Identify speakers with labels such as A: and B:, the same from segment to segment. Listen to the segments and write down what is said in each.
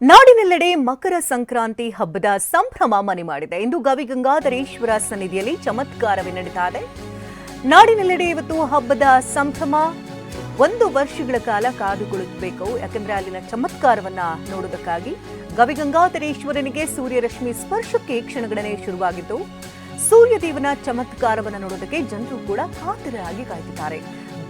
A: ನಾಡಿನೆಲ್ಲೆಡೆ ಮಕರ ಸಂಕ್ರಾಂತಿ ಹಬ್ಬದ ಸಂಭ್ರಮ ಮನೆ ಮಾಡಿದೆ. ಇಂದು ಗವಿಗಂಗಾಧರೇಶ್ವರ ಸನ್ನಿಧಿಯಲ್ಲಿ ಚಮತ್ಕಾರವೇ ನಡೀತಾ ಇದೆ. ನಾಡಿನೆಲ್ಲೆಡೆ ಇವತ್ತು ಹಬ್ಬದ ಸಂಭ್ರಮ ಒಂದು ವರ್ಷಗಳ ಕಾಲ ಕಾದು ಕುಳಿತಬೇಕು ಯಾಕಂದ್ರೆ ಅಲ್ಲಿನ ಚಮತ್ಕಾರವನ್ನ ನೋಡೋದಕ್ಕಾಗಿ ಗವಿಗಂಗಾಧರೇಶ್ವರನಿಗೆ ಸೂರ್ಯರಶ್ಮಿ ಸ್ಪರ್ಶಕ್ಕೆ ಕ್ಷಣಗಳನ್ನೇ ಶುರುವಾಗಿದ್ದು ಸೂರ್ಯದೇವನ ಚಮತ್ಕಾರವನ್ನು ನೋಡೋದಕ್ಕೆ ಜನರು ಕೂಡ ಕಾತರರಾಗಿ ಕಾಯ್ತಿದ್ದಾರೆ.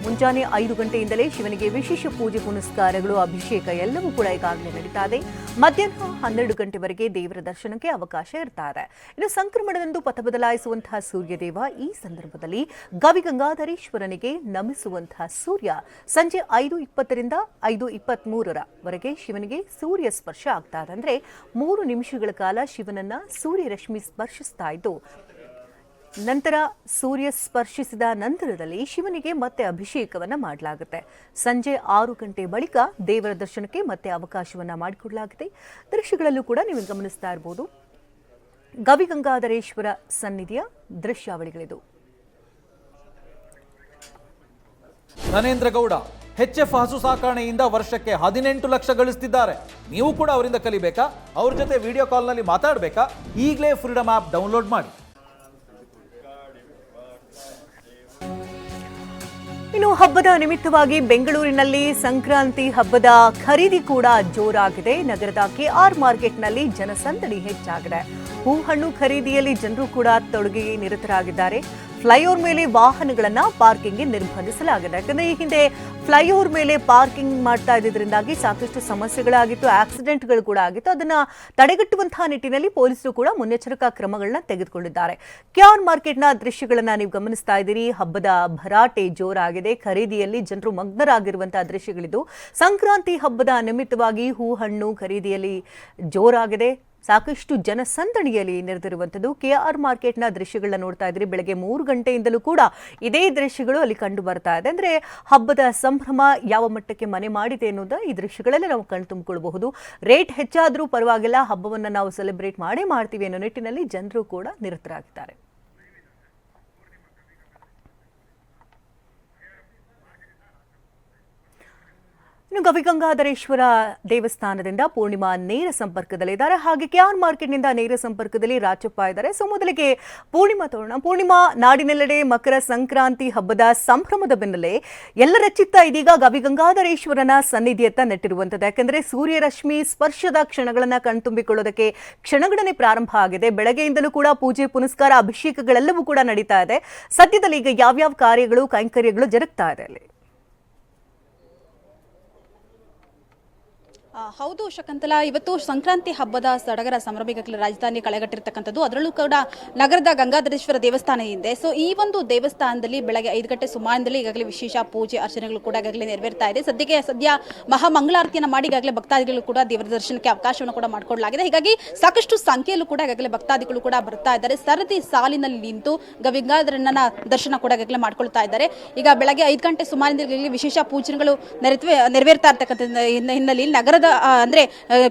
A: ಮುಂಜಾನೆ ಐದು ಗಂಟೆಯಿಂದಲೇ ಶಿವನಿಗೆ ವಿಶೇಷ ಪೂಜೆ ಪುನಸ್ಕಾರಗಳು, ಅಭಿಷೇಕ ಎಲ್ಲವೂ ಕೂಡ ಈಗಾಗಲೇ ನಡೀತಾ ಇದೆ ಮಧ್ಯಾಹ್ನ ಹನ್ನೆರಡು ಗಂಟೆವರೆಗೆ ದೇವರ ದರ್ಶನಕ್ಕೆ ಅವಕಾಶ ಇರ್ತಾರೆ. ಇದೆ ಇನ್ನು ಸಂಕ್ರಮಣದಂದು ಪಥ ಬದಲಾಯಿಸುವಂತಹ ಸೂರ್ಯದೇವ ಈ ಸಂದರ್ಭದಲ್ಲಿ ಗವಿಗಂಗಾಧರೇಶ್ವರನಿಗೆ ನಮಿಸುವಂತಹ ಸೂರ್ಯ ಸಂಜೆ ಐದು ಇಪ್ಪತ್ತರಿಂದ ಐದು ಇಪ್ಪತ್ಮೂರರವರೆಗೆ ಶಿವನಿಗೆ ಸೂರ್ಯ ಸ್ಪರ್ಶ ಆಗ್ತಾ ಇದೆ ಅಂದ್ರೆ ಮೂರು ನಿಮಿಷಗಳ ಕಾಲ ಶಿವನನ್ನ ಸೂರ್ಯರಶ್ಮಿ ಸ್ಪರ್ಶಿಸ್ತಾ ಇದ್ದು ನಂತರ ಸೂರ್ಯ ಸ್ಪರ್ಶಿಸಿದ ನಂತರದಲ್ಲಿ ಶಿವನಿಗೆ ಮತ್ತೆ ಅಭಿಷೇಕವನ್ನು ಮಾಡಲಾಗುತ್ತೆ. ಸಂಜೆ ಆರು ಗಂಟೆ ಬಳಿಕ ದೇವರ ದರ್ಶನಕ್ಕೆ ಮತ್ತೆ ಅವಕಾಶವನ್ನು ಮಾಡಿಕೊಡಲಾಗಿದೆ ದೃಶ್ಯಗಳಲ್ಲೂ ಕೂಡ ನೀವು ಗಮನಿಸ್ತಾ ಇರಬಹುದು ಗವಿಗಂಗಾಧರೇಶ್ವರ ಸನ್ನಿಧಿಯ ದೃಶ್ಯಾವಳಿಗಳಿದು.
B: ನರೇಂದ್ರ ಗೌಡ ಎಫ್ ಹಸು ಸಾಕಾಣೆಯಿಂದ ವರ್ಷಕ್ಕೆ ಹದಿನೆಂಟು ಲಕ್ಷ ಗಳಿಸ್ತಿದ್ದಾರೆ. ನೀವು ಕೂಡ ಅವರಿಂದ ಕಲಿಬೇಕಾ? ಅವ್ರ ಜೊತೆ ವಿಡಿಯೋ ಕಾಲ್ನಲ್ಲಿ ಮಾತಾಡಬೇಕಾ? ಈಗಲೇ ಫ್ರೀಡಮ್ ಆ್ಯಪ್ ಡೌನ್ಲೋಡ್ ಮಾಡಿ.
A: ಇನ್ನು ಹಬ್ಬದ ನಿಮಿತ್ತವಾಗಿ ಬೆಂಗಳೂರಿನಲ್ಲಿ ಸಂಕ್ರಾಂತಿ ಹಬ್ಬದ ಖರೀದಿ ಕೂಡ ಜೋರಾಗಿದೆ. ನಗರದ ಕೆಆರ್ ಮಾರ್ಕೆಟ್ನಲ್ಲಿ ಜನಸಂದಣಿ ಹೆಚ್ಚಾಗಿದೆ. ಹೂ ಹಣ್ಣು ಖರೀದಿಯಲ್ಲಿ ಜನರು ಕೂಡ ತೊಡಗಿ ನಿರತರಾಗಿದ್ದಾರೆ. ಫ್ಲೈಓವರ್ ಮೇಲೆ ವಾಹನಗಳನ್ನ ಪಾರ್ಕಿಂಗ್ಗೆ ನಿರ್ಬಂಧಿಸಲಾಗಿದೆ. ಯಾಕಂದ್ರೆ ಈ ಹಿಂದೆ ಫ್ಲೈಓವರ್ ಮೇಲೆ ಪಾರ್ಕಿಂಗ್ ಮಾಡ್ತಾ ಇದ್ದಿದ್ದರಿಂದಾಗಿ ಸಾಕಷ್ಟು ಸಮಸ್ಯೆಗಳಾಗಿತ್ತು, ಆಕ್ಸಿಡೆಂಟ್ಗಳು ಕೂಡ ಆಗಿತ್ತು. ಅದನ್ನ ತಡೆಗಟ್ಟುವಂತಹ ನಿಟ್ಟಿನಲ್ಲಿ ಪೊಲೀಸರು ಕೂಡ ಮುನ್ನೆಚ್ಚರಿಕಾ ಕ್ರಮಗಳನ್ನ ತೆಗೆದುಕೊಂಡಿದ್ದಾರೆ. ಕ್ಯಾನ್ ಮಾರ್ಕೆಟ್ನ ದೃಶ್ಯಗಳನ್ನ ನೀವು ಗಮನಿಸ್ತಾ ಇದ್ದೀರಿ. ಹಬ್ಬದ ಭರಾಟೆ ಜೋರಾಗಿದೆ. ಖರೀದಿಯಲ್ಲಿ ಜನರು ಮಗ್ನರಾಗಿರುವಂತಹ ದೃಶ್ಯಗಳಿದ್ದು, ಸಂಕ್ರಾಂತಿ ಹಬ್ಬದ ನಿಮಿತ್ತವಾಗಿ ಹೂ ಹಣ್ಣು ಖರೀದಿಯಲ್ಲಿ ಜೋರಾಗಿದೆ. ಸಾಕಷ್ಟು ಜನಸಂದಣಿಯಲ್ಲಿ ನೆರೆದಿರುವಂಥದ್ದು. ಕೆಆರ್ ಮಾರ್ಕೆಟ್ನ ದೃಶ್ಯಗಳನ್ನ ನೋಡ್ತಾ ಇದ್ರಿ. ಬೆಳಗ್ಗೆ ಮೂರು ಗಂಟೆಯಿಂದಲೂ ಕೂಡ ಇದೇ ದೃಶ್ಯಗಳು ಅಲ್ಲಿ ಕಂಡು ಬರ್ತಾ ಇದೆ. ಅಂದ್ರೆ ಹಬ್ಬದ ಸಂಭ್ರಮ ಯಾವ ಮಟ್ಟಕ್ಕೆ ಮನೆ ಮಾಡಿದೆ ಅನ್ನೋದ ಈ ದೃಶ್ಯಗಳಲ್ಲಿ ನಾವು ಕಣ್ಣು ತುಂಬಿಕೊಳ್ಬಹುದು ರೇಟ್ ಹೆಚ್ಚಾದರೂ ಪರವಾಗಿಲ್ಲ. ಹಬ್ಬವನ್ನು ನಾವು ಸೆಲೆಬ್ರೇಟ್ ಮಾಡೇ ಮಾಡ್ತೀವಿ ಅನ್ನೋ ನಿಟ್ಟಿನಲ್ಲಿ ಜನರು ಕೂಡ ನಿರತರಾಗಿದ್ದಾರೆ. ಇನ್ನು ಗವಿಗಂಗಾಧರೇಶ್ವರ ದೇವಸ್ಥಾನದಿಂದ ಪೂರ್ಣಿಮಾ ನೇರ ಸಂಪರ್ಕದಲ್ಲಿದ್ದಾರೆ ಹಾಗೆ ಕೆಆರ್ ಮಾರ್ಕೆಟ್ನಿಂದ ನೇರ ಸಂಪರ್ಕದಲ್ಲಿ ರಾಜಪ್ಪ ಇದ್ದಾರೆ. ಸೊ, ಮೊದಲಿಗೆ ಪೂರ್ಣಿಮಾ ತೋರಣ ಪೂರ್ಣಿಮಾ ನಾಡಿನೆಲ್ಲೆಡೆ ಮಕರ ಸಂಕ್ರಾಂತಿ ಹಬ್ಬದ ಸಂಭ್ರಮದ ಬೆನ್ನಲ್ಲೇ ಎಲ್ಲರ ಚಿತ್ತ ಇದೀಗ ಗವಿಗಂಗಾಧರೇಶ್ವರನ ಸನ್ನಿಧಿಯತ್ತ ನೆಟ್ಟಿರುವಂಥದ್ದು. ಯಾಕೆಂದರೆ ಸೂರ್ಯರಶ್ಮಿ ಸ್ಪರ್ಶದ ಕ್ಷಣಗಳನ್ನು ಕಣ್ತುಂಬಿಕೊಳ್ಳೋದಕ್ಕೆ ಕ್ಷಣಗಣನೆ ಪ್ರಾರಂಭ ಆಗಿದೆ. ಬೆಳಗ್ಗೆಯಿಂದಲೂ ಕೂಡ ಪೂಜೆ, ಪುನಸ್ಕಾರ, ಅಭಿಷೇಕಗಳೆಲ್ಲವೂ ಕೂಡ ನಡೀತಾ ಇದೆ. ಸದ್ಯದಲ್ಲಿ ಈಗ ಯಾವ್ಯಾವ ಕಾರ್ಯಗಳು, ಕೈಂಕರ್ಯಗಳು ಜರುಗ್ತಾ ಇದೆ ಅಲ್ಲಿ
C: ಆ, ಹೌದು ಶಕಂತಲಾ, ಇವತ್ತು ಸಂಕ್ರಾಂತಿ ಹಬ್ಬದ ಸಡಗರ ಸಮಾರಂಭಗಳ ರಾಜಧಾನಿ ಕಳೆಗಟ್ಟಿರ್ತಕ್ಕಂಥದ್ದು. ಅದರಲ್ಲೂ ಕೂಡ ನಗರದ ಗಂಗಾಧರೇಶ್ವರ ದೇವಸ್ಥಾನ ಇದೆ ಸೊ ಈ ಒಂದು ದೇವಸ್ಥಾನದಲ್ಲಿ ಬೆಳಗ್ಗೆ ಐದು ಗಂಟೆ ಸುಮಾರಿನಲ್ಲಿ ಈಗಾಗಲೇ ವಿಶೇಷ ಪೂಜೆ ಅರ್ಚನೆಗಳು ಕೂಡ ಈಗಾಗಲೇ ನೆರವೇರ್ತಾ ಇದೆ. ಸದ್ಯಕ್ಕೆ ಸದ್ಯ ಮಹಾ ಮಂಗಳಾರತಿಯನ್ನು ಮಾಡಿ ಈಗಾಗಲೇ ಭಕ್ತಾದಿಗಳು ಕೂಡ ದೇವರ ದರ್ಶನಕ್ಕೆ ಅವಕಾಶವನ್ನು ಕೂಡ ಮಾಡಿಕೊಡಲಾಗಿದೆ. ಹೀಗಾಗಿ ಸಾಕಷ್ಟು ಸಂಖ್ಯೆಯಲ್ಲೂ ಕೂಡ ಈಗಾಗಲೇ ಭಕ್ತಾದಿಗಳು ಕೂಡ ಬರ್ತಾ ಇದ್ದಾರೆ. ಸರದಿ ಸಾಲಿನಲ್ಲಿ ನಿಂತು ಗವಿಂಗಾಧರನ ದರ್ಶನ ಕೂಡ ಈಗಾಗಲೇ ಮಾಡ್ಕೊಳ್ತಾ ಇದ್ದಾರೆ. ಈಗ ಬೆಳಗ್ಗೆ ಐದು ಗಂಟೆ ಸುಮಾರಿನಲ್ಲಿ ವಿಶೇಷ ಪೂಜೆಗಳು ನೆರವೇ ನೆರವೇರ್ತಾ ಇರ್ತಕ್ಕಂಥ ಹಿನ್ನೆ- ಹಿನ್ನೆಲೆಯಲ್ಲಿ ನಗರದ ಅಂದ್ರೆ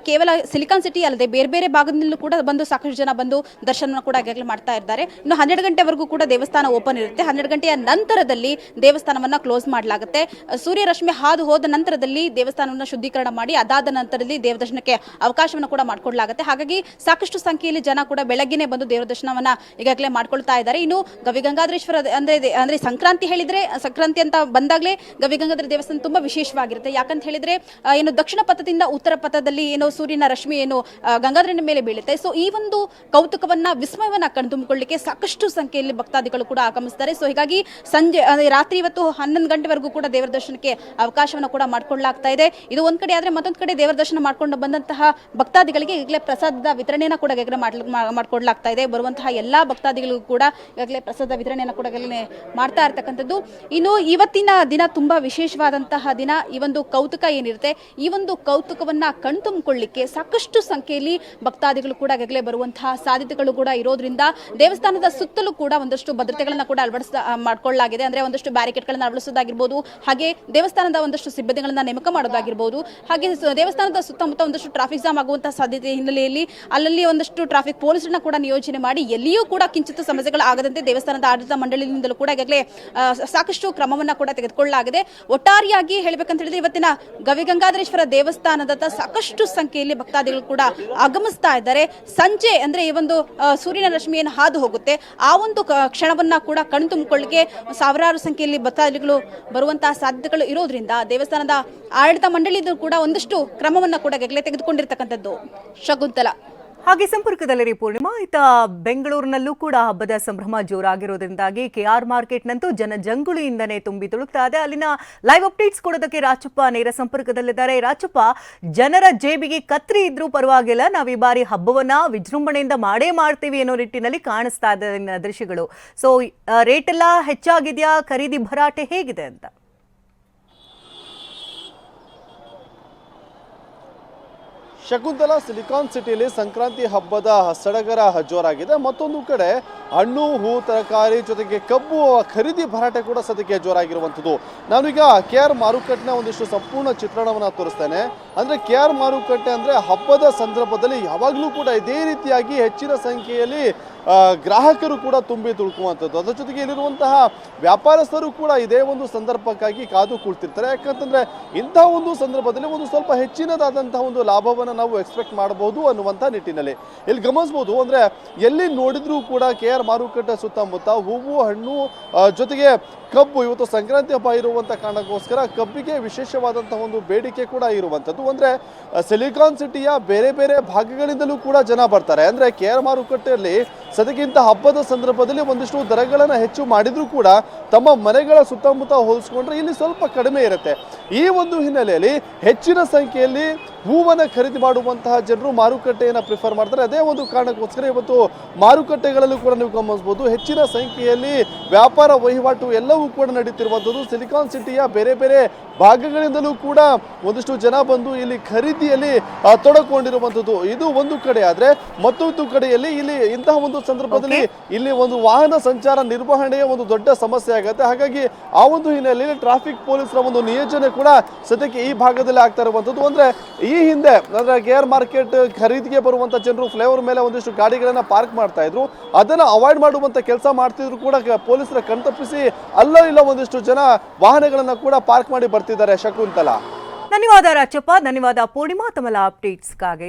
C: ಕೇವಲ ಸಿಲಿಕಾನ್ ಸಿಟಿ ಅಲ್ಲದೆ ಬೇರೆ ಬೇರೆ ಭಾಗದಿಂದಲೂ ಕೂಡ ಬಂದು ಸಾಕಷ್ಟು ಜನ ಬಂದು ದರ್ಶನ ಕೂಡ ಈಗಾಗಲೇ ಮಾಡ್ತಾ ಇದ್ದಾರೆ. ಇನ್ನು ಹನ್ನೆರಡು ಗಂಟೆವರೆಗೂ ಕೂಡ ದೇವಸ್ಥಾನ ಓಪನ್ ಇರುತ್ತೆ. ಹನ್ನೆರಡು ಗಂಟೆಯ ನಂತರದಲ್ಲಿ ದೇವಸ್ಥಾನವನ್ನ ಕ್ಲೋಸ್ ಮಾಡಲಾಗುತ್ತೆ. ಸೂರ್ಯರಶ್ಮಿ ಹಾದು ಹೋದ ನಂತರದಲ್ಲಿ ದೇವಸ್ಥಾನವನ್ನ ಶುದ್ಧೀಕರಣ ಮಾಡಿ, ಅದಾದ ನಂತರದಲ್ಲಿ ದೇವದರ್ಶನಕ್ಕೆ ಅವಕಾಶವನ್ನು ಕೂಡ ಮಾಡಿಕೊಡ್ಲಾಗುತ್ತೆ. ಹಾಗಾಗಿ ಸಾಕಷ್ಟು ಸಂಖ್ಯೆಯಲ್ಲಿ ಜನ ಕೂಡ ಬೆಳಗ್ಗೆನೆ ಬಂದು ದೇವರ ದರ್ಶನವನ್ನ ಈಗಾಗಲೇ ಮಾಡ್ಕೊಳ್ತಾ ಇದ್ದಾರೆ. ಇನ್ನು ಗವಿಗಂಗಾಧರೇಶ್ವರ ಅಂದ್ರೆ ಅಂದ್ರೆ ಸಂಕ್ರಾಂತಿ ಹೇಳಿದ್ರೆ, ಸಂಕ್ರಾಂತಿ ಅಂತ ಬಂದಾಗಲೇ ಗವಿಗಂಗಾಧರ ದೇವಸ್ಥಾನ ತುಂಬಾ ವಿಶೇಷವಾಗಿರುತ್ತೆ. ಯಾಕಂತ ಹೇಳಿದ್ರೆ ಏನು ದಕ್ಷಿಣ ಪಥದಿಂದ ಉತ್ತರ ಪಥದಲ್ಲಿ ಏನೋ ಸೂರ್ಯನ ರಶ್ಮಿ ಏನು ಗಂಗಾಧರನ ಮೇಲೆ ಬೀಳುತ್ತೆ. ಸೊ ಈ ಒಂದು ಕೌತುಕವನ್ನ, ವಿಸ್ಮಯವನ್ನ ಕಣ್ತುಂಬಿಕೊಳ್ಳಿಕ್ಕೆ ಸಾಕಷ್ಟು ಸಂಖ್ಯೆಯಲ್ಲಿ ಭಕ್ತಾದಿಗಳು ಕೂಡ ಆಗಮಿಸ್ತಾರೆ. ಸೊ ಹೀಗಾಗಿ ಸಂಜೆ ರಾತ್ರಿ ಇವತ್ತು ಹನ್ನೊಂದು ಗಂಟೆವರೆಗೂ ಕೂಡ ದೇವರ ದರ್ಶನಕ್ಕೆ ಅವಕಾಶವನ್ನು ಕೂಡ ಮಾಡಿಕೊಳ್ಳಲಾಗ್ತಾ ಇದೆ. ಇದು ಒಂದ್ ಕಡೆ ಆದ್ರೆ ಮತ್ತೊಂದು ಕಡೆ ದೇವರ ದರ್ಶನ ಮಾಡಿಕೊಂಡು ಬಂದಂತಹ ಭಕ್ತಾದಿಗಳಿಗೆ ಈಗಲೇ ಪ್ರಸಾದದ ವಿತರಣೆಯನ್ನ ಕೂಡ ಈಗಾಗಲೇ ಮಾಡ್ಕೊಡ್ಲಾಗ್ತಾ ಇದೆ. ಬರುವಂತಹ ಎಲ್ಲಾ ಭಕ್ತಾದಿಗಳಿಗೂ ಕೂಡ ಈಗಾಗಲೇ ಪ್ರಸಾದ ವಿತರಣೆಯನ್ನು ಕೂಡ ಮಾಡ್ತಾ ಇರ್ತಕ್ಕಂಥದ್ದು. ಇನ್ನು ಇವತ್ತಿನ ದಿನ ತುಂಬಾ ವಿಶೇಷವಾದಂತಹ ದಿನ, ಈ ಒಂದು ಕೌತುಕ ಏನಿರುತ್ತೆ? ಈ ಒಂದು ಕೌತುಕವನ್ನ ಕಣ್ತುಂಬಿಕೊಳ್ಳಿಕ್ಕೆ ಸಾಕಷ್ಟು ಸಂಖ್ಯೆಯಲ್ಲಿ ಭಕ್ತಾದಿಗಳು ಕೂಡ ಈಗಾಗಲೇ ಬರುವಂತಹ ಸಾಧ್ಯತೆಗಳು ಕೂಡ ಇರೋದ್ರಿಂದ ದೇವಸ್ಥಾನದ ಸುತ್ತಲೂ ಕೂಡ ಒಂದಷ್ಟು ಭದ್ರತೆಗಳನ್ನ ಕೂಡ ಅಳವಡಿಸ ಮಾಡಿಕೊಳ್ಳಲಾಗಿದೆ ಮಾಡ್ಕೊಳ್ಳಲಾಗಿದೆ. ಅಂದ್ರೆ ಒಂದಷ್ಟು ಬ್ಯಾರಿಕೇಡ್ಗಳನ್ನ ಅಳವಡಿಸೋದಾಗಿರ್ಬೋದು, ಹಾಗೆ ದೇವಸ್ಥಾನದ ಒಂದಷ್ಟು ಸಿಬ್ಬಂದಿಗಳನ್ನ ನೇಮಕ ಮಾಡೋದಾಗಿರ್ಬೋದು, ಹಾಗೆ ದೇವಸ್ಥಾನದ ಸುತ್ತಮುತ್ತ ಒಂದಷ್ಟು ಟ್ರಾಫಿಕ್ ಜಾಮ್ ಆಗುವಂತಹ ಸಾಧ್ಯತೆ ಹಿನ್ನೆಲೆಯಲ್ಲಿ ಅಲ್ಲಲ್ಲಿ ಒಂದಷ್ಟು ಟ್ರಾಫಿಕ್ ಪೊಲೀಸರನ್ನ ಕೂಡ ನಿಯೋಜನೆ ಮಾಡಿ ಎಲ್ಲಿಯೂ ಕೂಡ ಕಿಂಚಿತ್ತು ಸಮಸ್ಯೆಗಳು ಆಗದಂತೆ ದೇವಸ್ಥಾನದ ಆಡಳಿತ ಮಂಡಳಿಯಿಂದಲೂ ಕೂಡ ಈಗಾಗಲೇ ಸಾಕಷ್ಟು ಕ್ರಮವನ್ನ ಕೂಡ ತೆಗೆದುಕೊಳ್ಳಲಾಗಿದೆ. ಒಟ್ಟಾರೆಯಾಗಿ ಹೇಳಬೇಕಂತ ಹೇಳಿದ್ರೆ ಇವತ್ತಿನ ಗವಿಗಂಗಾಧರೇಶ್ವರ ದೇವಸ್ಥಾನ ದೇವಸ್ಥಾನದತ್ತ ಸಾಕಷ್ಟು ಸಂಖ್ಯೆಯಲ್ಲಿ ಭಕ್ತಾದಿಗಳು ಕೂಡ ಆಗಮಿಸ್ತಾ ಇದ್ದಾರೆ. ಸಂಜೆ ಅಂದ್ರೆ ಈ ಒಂದು ಸೂರ್ಯನ ರಶ್ಮಿಯನ್ನು ಹಾದು ಹೋಗುತ್ತೆ. ಆ ಒಂದು ಕ್ಷಣವನ್ನ ಕೂಡ ಕಣ್ತುಂಬಿಕೊಳ್ಳಿಕ್ಕೆ ಸಾವಿರಾರು ಸಂಖ್ಯೆಯಲ್ಲಿ ಭಕ್ತಾದಿಗಳು ಬರುವಂತಹ ಸಾಧ್ಯತೆಗಳು ಇರೋದ್ರಿಂದ ದೇವಸ್ಥಾನದ ಆಡಳಿತ ಮಂಡಳಿದು ಕೂಡ ಒಂದಷ್ಟು ಕ್ರಮವನ್ನ ಕೂಡ ತೆಗೆದುಕೊಂಡಿರ್ತಕ್ಕಂಥದ್ದು. ಶಕುಂತಲ
A: ಹಾಗೆ ಸಂಪರ್ಕದಲ್ಲಿರಿ ಪೂರ್ಣಿಮಾ. ಇತ್ತ ಬೆಂಗಳೂರಿನಲ್ಲೂ ಕೂಡ ಹಬ್ಬದ ಸಂಭ್ರಮ ಜೋರಾಗಿರೋದ್ರಿಂದಾಗಿ ಕೆಆರ್ ಮಾರ್ಕೆಟ್ನಂತೂ ಜನಜಂಗುಳಿಯಿಂದನೇ ತುಂಬಿ ತುಳುಕ್ತಾ ಇದೆ. ಅಲ್ಲಿನ ಲೈವ್ ಅಪ್ಡೇಟ್ಸ್ ಕೊಡೋದಕ್ಕೆ ರಾಚಪ್ಪ ನೇರ ಸಂಪರ್ಕದಲ್ಲಿದ್ದಾರೆ. ರಾಚಪ್ಪ, ಜನರ ಜೇಬಿಗೆ ಕತ್ರಿ ಇದ್ರೂ ಪರವಾಗಿಲ್ಲ. ನಾವು ಈ ಬಾರಿ ಹಬ್ಬವನ್ನ ವಿಜೃಂಭಣೆಯಿಂದ ಮಾಡೇ ಮಾಡ್ತೀವಿ ಅನ್ನೋ ನಿಟ್ಟಿನಲ್ಲಿ ಕಾಣಿಸ್ತಾ ಇದೆ ದೃಶ್ಯಗಳು. ಸೊ ರೇಟ್ ಎಲ್ಲ ಹೆಚ್ಚಾಗಿದೆಯಾ? ಖರೀದಿ ಭರಾಟೆ ಹೇಗಿದೆ ಅಂತ?
D: ಶಕುಂತಲಾ ಸಿಲಿಕಾನ್ ಸಿಟಿಯಲ್ಲಿ ಸಂಕ್ರಾಂತಿ ಹಬ್ಬದ ಸಡಗರ ಜೋರಾಗಿದೆ. ಮತ್ತೊಂದು ಕಡೆ ಹಣ್ಣು, ಹೂ, ತರಕಾರಿ ಜೊತೆಗೆ ಕಬ್ಬು, ಖರೀದಿ ಭರಾಟೆ ಕೂಡ ಸದ್ಯಕ್ಕೆ ಜೋರಾಗಿರುವಂಥದ್ದು. ನಾನೀಗ ಕೆ ಆರ್ ಮಾರುಕಟ್ಟೆನ ಒಂದಿಷ್ಟು ಸಂಪೂರ್ಣ ಚಿತ್ರಣವನ್ನು ತೋರಿಸ್ತೇನೆ. ಅಂದರೆ ಕೆ ಆರ್ ಮಾರುಕಟ್ಟೆ ಅಂದರೆ ಹಬ್ಬದ ಸಂದರ್ಭದಲ್ಲಿ ಯಾವಾಗಲೂ ಕೂಡ ಇದೇ ರೀತಿಯಾಗಿ ಹೆಚ್ಚಿನ ಸಂಖ್ಯೆಯಲ್ಲಿ ಗ್ರಾಹಕರು ಕೂಡ ತುಂಬಿ ತುಳ್ಕುವಂಥದ್ದು. ಅದರ ಜೊತೆಗೆ ಇಲ್ಲಿರುವಂತಹ ವ್ಯಾಪಾರಸ್ಥರು ಕೂಡ ಇದೇ ಒಂದು ಸಂದರ್ಭಕ್ಕಾಗಿ ಕಾದು ಕುಳಿತಿರ್ತಾರೆ ಯಾಕಂತಂದ್ರೆ ಇಂತಹ ಒಂದು ಸಂದರ್ಭದಲ್ಲಿ ಒಂದು ಸ್ವಲ್ಪ ಹೆಚ್ಚಿನದಾದಂತಹ ಒಂದು ಲಾಭವನ್ನು ನಾವು ಎಕ್ಸ್ಪೆಕ್ಟ್ ಮಾಡಬಹುದು ಅನ್ನುವಂಥ ನಿಟ್ಟಿನಲ್ಲಿ. ಇಲ್ಲಿ ಗಮನಿಸ್ಬೋದು, ಅಂದ್ರೆ ಎಲ್ಲಿ ನೋಡಿದ್ರೂ ಕೂಡ ಕೆ ಆರ್ ಮಾರುಕಟ್ಟೆ ಸುತ್ತಮುತ್ತ ಹೂವು, ಹಣ್ಣು ಜೊತೆಗೆ ಕಬ್ಬು, ಇವತ್ತು ಸಂಕ್ರಾಂತಿ ಹಬ್ಬ ಇರುವಂಥ ಕಾರಣಕ್ಕೋಸ್ಕರ ಕಬ್ಬಿಗೆ ವಿಶೇಷವಾದಂತಹ ಒಂದು ಬೇಡಿಕೆ ಕೂಡ ಇರುವಂಥದ್ದು. ಅಂದ್ರೆ ಸಿಲಿಕಾನ್ ಸಿಟಿಯ ಬೇರೆ ಬೇರೆ ಭಾಗಗಳಿಂದಲೂ ಕೂಡ ಜನ ಬರ್ತಾರೆ. ಅಂದ್ರೆ ಕೆ ಆರ್ ಮಾರುಕಟ್ಟೆಯಲ್ಲಿ ಸದ್ಯಕ್ಕಿಂತ ಹಬ್ಬದ ಸಂದರ್ಭದಲ್ಲಿ ಒಂದಿಷ್ಟು ದರಗಳನ್ನು ಹೆಚ್ಚು ಮಾಡಿದರೂ ಕೂಡ ತಮ್ಮ ಮನೆಗಳ ಸುತ್ತಮುತ್ತ ಹೋಲಿಸ್ಕೊಂಡ್ರೆ ಇಲ್ಲಿ ಸ್ವಲ್ಪ ಕಡಿಮೆ ಇರುತ್ತೆ. ಈ ಒಂದು ಹಿನ್ನೆಲೆಯಲ್ಲಿ ಹೆಚ್ಚಿನ ಸಂಖ್ಯೆಯಲ್ಲಿ ಹೂವನ್ನು ಖರೀದಿ ಮಾಡುವಂತಹ ಜನರು ಮಾರುಕಟ್ಟೆಯನ್ನು ಪ್ರಿಫರ್ ಮಾಡ್ತಾರೆ. ಅದೇ ಒಂದು ಕಾರಣಕ್ಕೋಸ್ಕರ ಇವತ್ತು ಮಾರುಕಟ್ಟೆಗಳಲ್ಲೂ ಕೂಡ ನೀವು ಗಮನಿಸ್ಬೋದು ಹೆಚ್ಚಿನ ಸಂಖ್ಯೆಯಲ್ಲಿ ವ್ಯಾಪಾರ ವಹಿವಾಟು ಎಲ್ಲವೂ ಕೂಡ ನಡೀತಿರುವಂಥದ್ದು. ಸಿಲಿಕಾನ್ ಸಿಟಿಯ ಬೇರೆ ಬೇರೆ ಭಾಗಗಳಿಂದಲೂ ಕೂಡ ಒಂದಿಷ್ಟು ಜನ ಬಂದು ಇಲ್ಲಿ ಖರೀದಿಯಲ್ಲಿ ತೊಡಕೊಂಡಿರುವಂಥದ್ದು. ಇದು ಒಂದು ಕಡೆ. ಆದರೆ ಮತ್ತೊಂದು ಕಡೆಯಲ್ಲಿ ಇಲ್ಲಿ ಇಂತಹ ಒಂದು ಸಂದರ್ಭದಲ್ಲಿ ಇಲ್ಲಿ ಒಂದು ವಾಹನ ಸಂಚಾರ ನಿರ್ವಹಣೆಯ ಒಂದು ದೊಡ್ಡ ಸಮಸ್ಯೆ ಆಗುತ್ತೆ. ಹಾಗಾಗಿ ಆ ಒಂದು ಹಿನ್ನೆಲೆಯಲ್ಲಿ ಟ್ರಾಫಿಕ್ ಪೊಲೀಸರ ಒಂದು ನಿಯೋಜನೆ ಕೂಡ ಸದ್ಯಕ್ಕೆ ಈ ಭಾಗದಲ್ಲಿ ಆಗ್ತಾ ಇರುವಂಥದ್ದು. ಅಂದ್ರೆ ಈ ಹಿಂದೆ ಅಂದ್ರೆ ಗೇರ್ ಮಾರ್ಕೆಟ್ ಖರೀದಿಗೆ ಬರುವಂತ ಜನರು ಫ್ಲೇವರ್ ಮೇಲೆ ಒಂದಿಷ್ಟು ಗಾಡಿಗಳನ್ನ ಪಾರ್ಕ್ ಮಾಡ್ತಾ ಇದ್ರು. ಅದನ್ನ ಅವಾಯ್ಡ್ ಮಾಡುವಂತ ಕೆಲಸ ಮಾಡ್ತಿದ್ರು ಕೂಡ ಪೊಲೀಸರ ಕಣ್ತಪ್ಪಿಸಿ ಅಲ್ಲ ಇಲ್ಲ ಒಂದಿಷ್ಟು ಜನ ವಾಹನಗಳನ್ನ ಕೂಡ ಪಾರ್ಕ್ ಮಾಡಿ ಬರ್ತಿದ್ದಾರೆ ಶಕುಂತಲಾ.
A: ಧನ್ಯವಾದ ರಾಜಪ್ಪ, ಧನ್ಯವಾದ ಪೂರ್ಣಿಮಾ ತಮಲ ಅಪ್ಡೇಟ್ಸ್ಗಾಗಿ